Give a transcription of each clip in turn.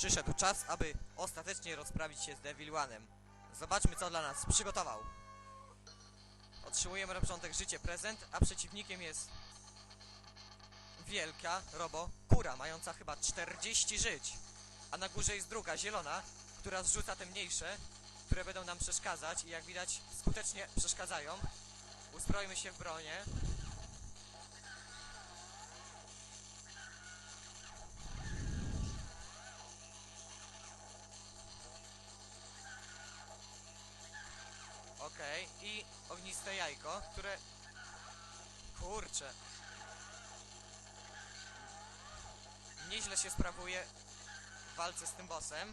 Przyszedł czas, aby ostatecznie rozprawić się z Devil One'em. Zobaczmy, co dla nas przygotował. Otrzymujemy na początek życie prezent, a przeciwnikiem jest wielka robo kura, mająca chyba 40 żyć. A na górze jest druga, zielona, która zrzuca te mniejsze, które będą nam przeszkadzać i jak widać skutecznie przeszkadzają. Uzbrojmy się w bronię. Okej, i ogniste jajko, które... Kurczę. Nieźle się sprawuje w walce z tym bossem.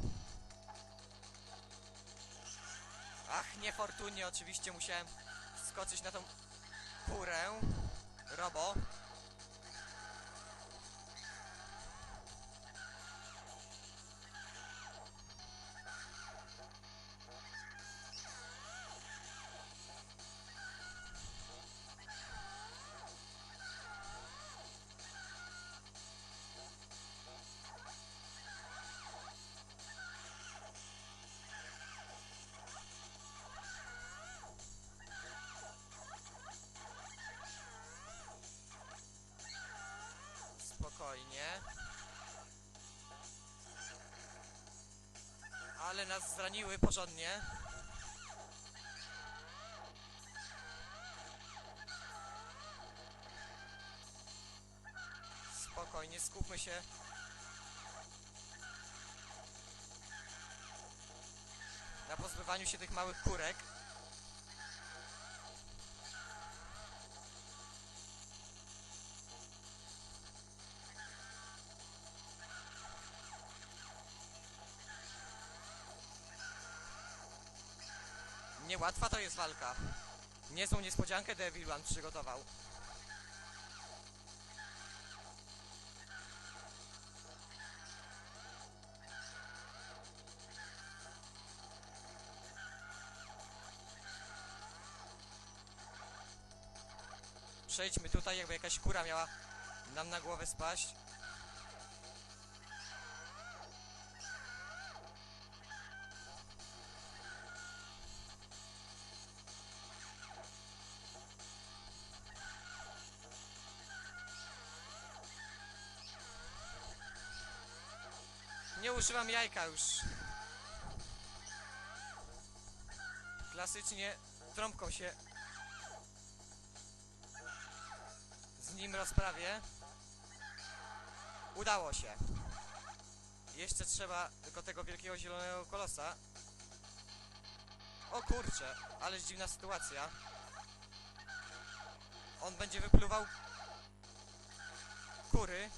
Ach, niefortunnie oczywiście musiałem skoczyć na tą kurę. Robo. Spokojnie. Ale nas zraniły porządnie. Spokojnie, skupmy się. Na pozbywaniu się tych małych kurek. Niełatwa to jest walka. Niezłą niespodziankę Devil One przygotował. Przejdźmy tutaj, jakby jakaś kura miała nam na głowę spaść. Używam jajka już. Klasycznie trąbką się z nim rozprawię. Udało się. Jeszcze trzeba tylko tego wielkiego zielonego kolosa. O kurcze, ależ dziwna sytuacja. On będzie wypluwał kury,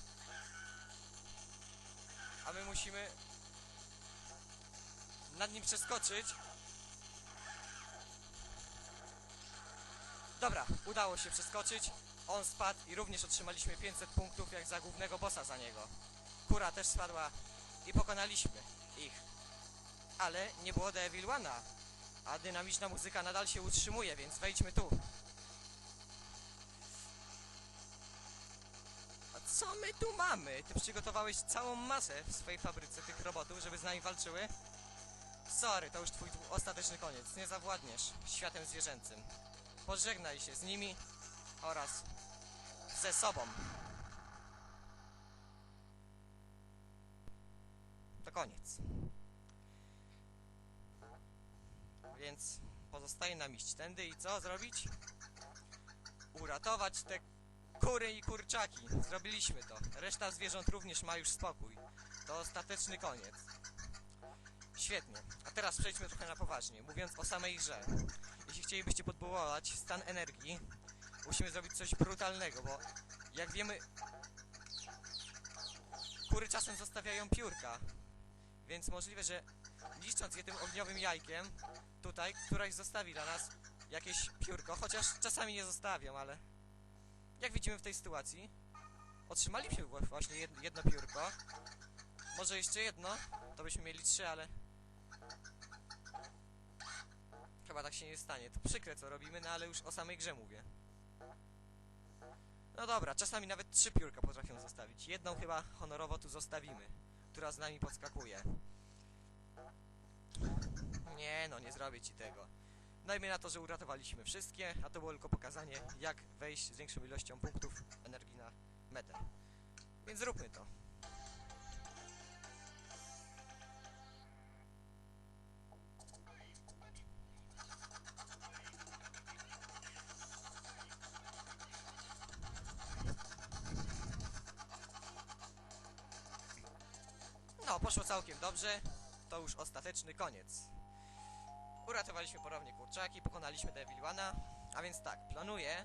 a my musimy nad nim przeskoczyć. Dobra, udało się przeskoczyć. On spadł i również otrzymaliśmy 500 punktów jak za głównego bossa za niego. Kura też spadła i pokonaliśmy ich. Ale nie było Devil One'a, a dynamiczna muzyka nadal się utrzymuje, więc wejdźmy tu. Co my tu mamy? Ty przygotowałeś całą masę w swojej fabryce tych robotów, żeby z nami walczyły? Sorry, to już twój ostateczny koniec. Nie zawładniesz światem zwierzęcym. Pożegnaj się z nimi oraz ze sobą. To koniec. Więc pozostaje nam iść tędy i co zrobić? Uratować te kury i kurczaki. Zrobiliśmy to. Reszta zwierząt również ma już spokój. To ostateczny koniec. Świetnie. A teraz przejdźmy trochę na poważnie. Mówiąc o samej grze. Jeśli chcielibyście podbudować stan energii, musimy zrobić coś brutalnego, bo jak wiemy, kury czasem zostawiają piórka. Więc możliwe, że niszcząc je tym ogniowym jajkiem, tutaj któraś zostawi dla nas jakieś piórko, chociaż czasami nie zostawią, ale jak widzimy w tej sytuacji, otrzymaliśmy wła- właśnie jed- jedno piórko. Może jeszcze jedno, to byśmy mieli trzy, ale chyba tak się nie stanie. To przykre co robimy, no ale już o samej grze mówię. No dobra, czasami nawet trzy piórka potrafią zostawić. Jedną chyba honorowo tu zostawimy. która z nami podskakuje. Nie no, nie zrobię ci tego. Dajmy na to, że uratowaliśmy wszystkie, a to było tylko pokazanie, jak wejść z większą ilością punktów energii na metę. Więc zróbmy to. No, poszło całkiem dobrze. To już ostateczny koniec. Uratowaliśmy ponownie kurczaki, pokonaliśmy Devil One'a, a więc tak, planuję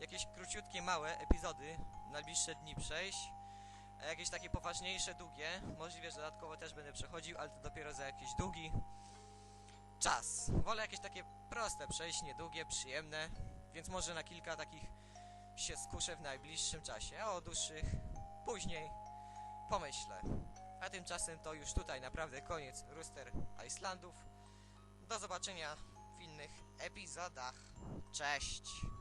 jakieś króciutkie, małe epizody najbliższe dni przejść, a jakieś takie poważniejsze, długie, możliwe, że dodatkowo też będę przechodził, ale to dopiero za jakiś długi czas. Wolę jakieś takie proste przejść, niedługie, przyjemne, więc może na kilka takich się skuszę w najbliższym czasie, a o dłuższych później pomyślę. A tymczasem to już tutaj naprawdę koniec Rooster Islandów. Do zobaczenia w innych epizodach. Cześć!